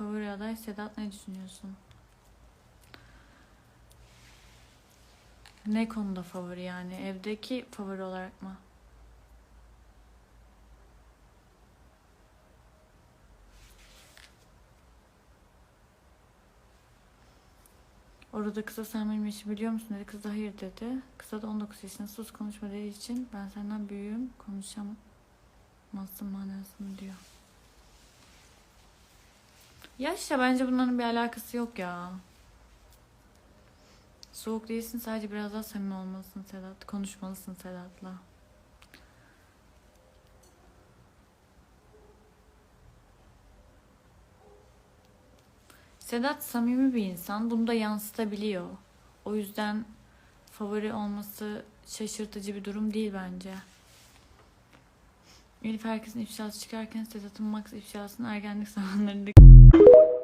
favori aday Sedat ne düşünüyorsun? Ne konuda favori yani? Evdeki favori olarak mı? Orada kıza sen benim yaşımı biliyor musun dedi. Kız da hayır dedi. Kıza da 19 yaşında sus konuşma dediği için ben senden büyüğüm konuşamazsın manasını diyor. Yaşla bence bunların bir alakası yok ya. Soğuk değilsin sadece biraz daha samimi olmalısın Sedat. Konuşmalısın Sedat'la. Sedat samimi bir insan. Bunu da yansıtabiliyor. O yüzden favori olması şaşırtıcı bir durum değil bence. Elif herkesin ifşası çıkarken Sedat'ın Max ifşasını ergenlik zamanlarında you